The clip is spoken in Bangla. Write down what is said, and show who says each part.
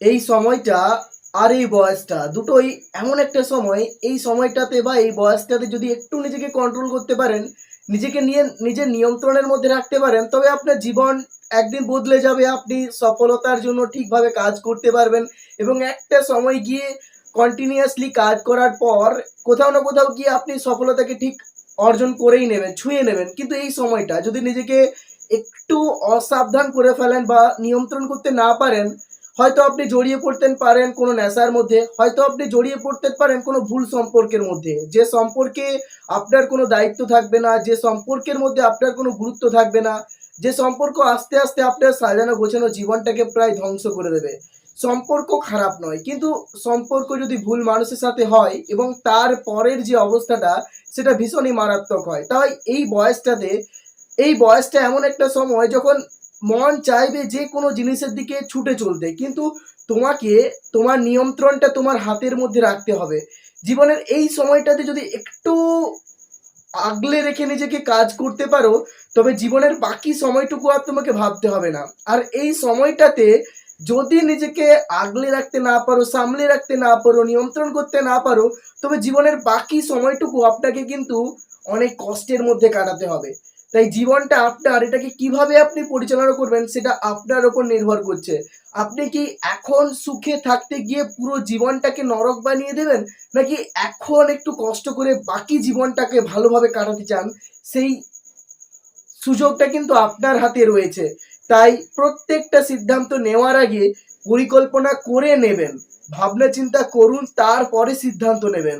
Speaker 1: এই সময়টা আর এই বয়সটা দুটোই এমন একটা সময়, এই সময়টাতে বা এই বয়সটাতে যদি একটু নিজেকে কন্ট্রোল করতে পারেন, নিজেকে নিয়ে, নিজের নিয়ন্ত্রণের মধ্যে রাখতে পারেন, তবে আপনার জীবন একদিন বদলে যাবে, আপনি সফলতার জন্য ঠিকভাবে কাজ করতে পারবেন এবং একটা সময় গিয়ে কন্টিনিউয়াসলি কাজ করার পর কোথাও না কোথাও গিয়ে আপনি সফলতাকে ঠিক অর্জন করেই নেবেন, ছুঁয়ে নেবেন। কিন্তু এই সময়টা যদি নিজেকে একটু অসাবধান করে ফেলেন বা নিয়ন্ত্রণ করতে না পারেন হয়তো আপনি জড়িয়ে পড়তেন পারেন কোনো নেশার মধ্যে, হয়তো আপনি জড়িয়ে পড়তে পারেন কোনো ভুল সম্পর্কের মধ্যে। যে সম্পর্কে আপনার কোনো দায়িত্ব থাকবে না, যে সম্পর্কের মধ্যে আপনার কোনো গুরুত্ব থাকবে না, যে সম্পর্ক আস্তে আস্তে আপনার সাজানো গোছানো জীবনটাকে প্রায় ধ্বংস করে দেবে। সম্পর্ক খারাপ নয়, কিন্তু সম্পর্ক যদি ভুল মানুষের সাথে হয় এবং তার পরের যে অবস্থাটা, সেটা ভীষণই মারাত্মক হয়। তাই এই বয়সটাতে, এই বয়সটা এমন একটা সময় যখন মন চাইবে যে কোনো জিনিসের দিকে ছুটে চলতে। কিন্তু তোমাকে তোমার নিয়ন্ত্রণটা তোমার হাতের মধ্যে রাখতে হবে। জীবনের এই সময়টাতে যদি একটু আগলে রেখে নিজেকে কাজ করতে পারো, তবে জীবনের বাকি সময়টুকু আর তোমাকে ভাবতে হবে না। আর এই সময়টাতে যদি নিজেকে আগলে রাখতে না পারো, সামলে রাখতে না পারো, নিয়ন্ত্রণ করতে না পারো, তবে জীবনের বাকি সময়টুকু আপনাকে কিন্তু অনেক কষ্টের মধ্যে কাটাতে হবে। তাই জীবনটা আপনার, এটাকে কীভাবে আপনি পরিচালনা করবেন সেটা আপনার ওপর নির্ভর করছে। আপনি কি এখন সুখে থাকতে গিয়ে পুরো জীবনটাকে নরক বানিয়ে দেবেন? নাকি এখন একটু কষ্ট করে বাকি জীবনটাকে ভালোভাবে কাটাতে চান? সেই সুযোগটা কিন্তু আপনার হাতে রয়েছে। তাই প্রত্যেকটা সিদ্ধান্ত নেওয়ার আগে পরিকল্পনা করে নেবেন। ভাবনা চিন্তা করুন, তারপরে সিদ্ধান্ত নেবেন।